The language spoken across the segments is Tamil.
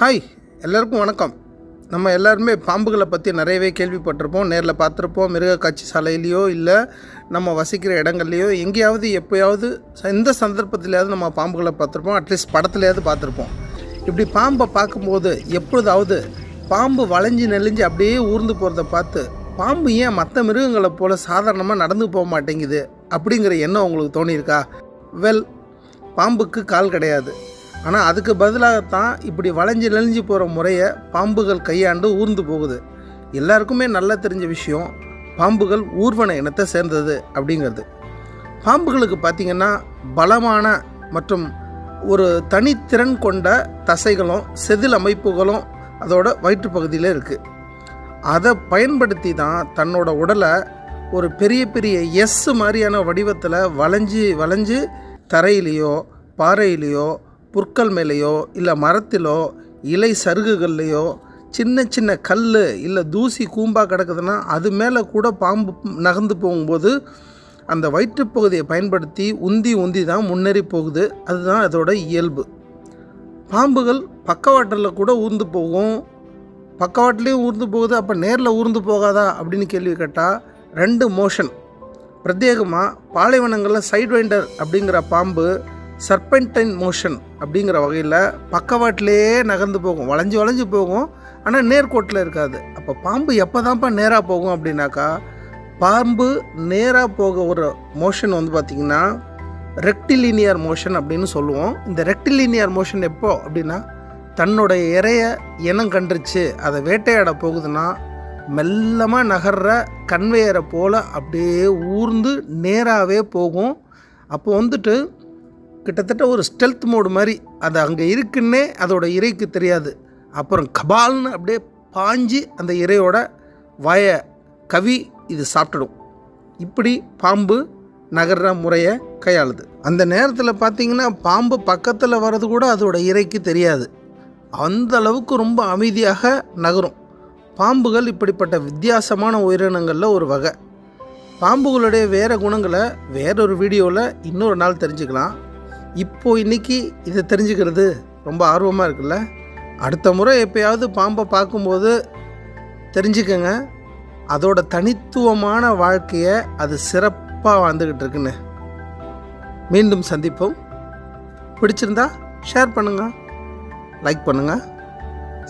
ஹாய் எல்லாருக்கும் வணக்கம். நம்ம எல்லாருமே பாம்புகளை பற்றி நிறையவே கேள்விப்பட்டிருப்போம் நேரில் பார்த்துருப்போம் மிருக காட்சி சாலையிலையோ இல்லை நம்ம வசிக்கிற இடங்கள்லையோ எங்கேயாவது எப்போயாவது எந்த சந்தர்ப்பத்திலையாவது நம்ம பாம்புகளை பார்த்துருப்போம் அட்லீஸ்ட் படத்துலையாவது பார்த்துருப்போம். இப்படி பாம்பை பார்க்கும்போது எப்பொழுதாவது பாம்பு வளைஞ்சு நெளிஞ்சு அப்படியே ஊர்ந்து போகிறத பார்த்து பாம்பு ஏன் மற்ற மிருகங்களை போல் சாதாரணமாக நடந்து போக மாட்டேங்குது? அப்படிங்கிற எண்ணம் உங்களுக்கு தோணியிருக்கா? வெல் பாம்புக்கு கால் கிடையாது. ஆனால் அதுக்கு பதிலாகத்தான் இப்படி வளைஞ்சு நெளிஞ்சு போகிற முறையை பாம்புகள் கையாண்டு ஊர்ந்து போகுது. எல்லாருக்குமே நல்லா தெரிஞ்ச விஷயம் பாம்புகள் ஊர்வன இனத்தை சேர்ந்தது அப்படிங்கிறது. பாம்புகளுக்கு பார்த்திங்கன்னா பலமான மற்றும் ஒரு தனித்திறன் கொண்ட தசைகளும் செதில் அமைப்புகளும் அதோட வயிற்று பகுதியில் இருக்குது அதை பயன்படுத்தி தான் தன்னோட உடலை ஒரு பெரிய பெரிய எஸ் மாதிரியான வடிவத்தில் வளைஞ்சு வளைஞ்சு தரையிலையோ பாறையிலையோ புற்கள் மேலேயோ இல்லை மரத்திலோ இலை சருகுகள்லையோ சின்ன சின்ன கல் இல்லை தூசி கூம்பா கிடக்குதுன்னா அது மேலே கூட பாம்பு நகர்ந்து போகும்போது அந்த வயிற்றுப்பகுதியை பயன்படுத்தி உந்தி உந்தி தான் முன்னேறி போகுது. அதுதான் அதோட இயல்பு. பாம்புகள் பக்கவாட்டில் கூட ஊர்ந்து போகும். பக்கவாட்டிலையும் ஊர்ந்து போகுது அப்போ நேரில் ஊர்ந்து போகாதா அப்படின்னு கேள்வி கேட்டால் ரெண்டு மோஷன் பிரத்யேகமாக பாலைவனங்களில் சைட் வைண்டர் அப்படிங்கிற பாம்பு சர்பென்டைன் மோஷன் அப்படிங்கிற வகையில் பக்கவாட்டிலேயே நகர்ந்து போகும். வளைஞ்சு வளைஞ்சு போகும். ஆனால் நேர்கோட்டில் இருக்காது. அப்போ பாம்பு எப்போ தான்ப்பா நேராக போகும் அப்படின்னாக்கா பாம்பு நேராக போக ஒரு மோஷன் வந்து பார்த்திங்கன்னா ரெக்டிலினியர் மோஷன் அப்படின்னு சொல்லுவோம். இந்த ரெக்டிலினியர் மோஷன் எப்போ அப்படின்னா தன்னுடைய இறைய இனம் கண்டுருச்சு அதை வேட்டையாட போகுதுன்னா மெல்லமாக நகர்ற கன்வேயரை போல் அப்படியே ஊர்ந்து நேராகவே போகும். அப்போ வந்துட்டு கிட்டத்தட்ட ஒரு ஸ்டெல்த் மோடு மாதிரி அது அங்கே இருக்குன்னே அதோட இறைக்கு தெரியாது. அப்புறம் கபால்னு அப்படியே பாஞ்சு அந்த இறையோட வய கவி இது சாப்பிட்டுடும். இப்படி பாம்பு நகர்ற முறையை கையாளுது. அந்த நேரத்தில் பார்த்தீங்கன்னா பாம்பு பக்கத்தில் வர்றது கூட அதோட இறைக்கு தெரியாது. அந்த அளவுக்கு ரொம்ப அமைதியாக நகரும். பாம்புகள் இப்படிப்பட்ட வித்தியாசமான உயிரினங்களில் ஒரு வகை. பாம்புகளுடைய வேறு குணங்களை வேறொரு வீடியோவில் இன்னொரு நாள் தெரிஞ்சுக்கலாம். இப்போ இன்னைக்கு இதை தெரிஞ்சுக்கிறது ரொம்ப ஆர்வமாக இருக்குல்ல? அடுத்த முறை எப்பயாவது பாம்பை பார்க்கும்போது தெரிஞ்சுக்கங்க. அதோட தனித்துவமான வாழ்க்கையை அது சிறப்பாக வாழ்ந்துக்கிட்டு இருக்குன்னு. மீண்டும் சந்திப்போம். பிடிச்சிருந்தா ஷேர் பண்ணுங்கள் லைக் பண்ணுங்கள்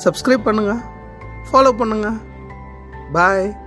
சப்ஸ்கிரைப் பண்ணுங்கள் ஃபாலோ பண்ணுங்கள் பாய்.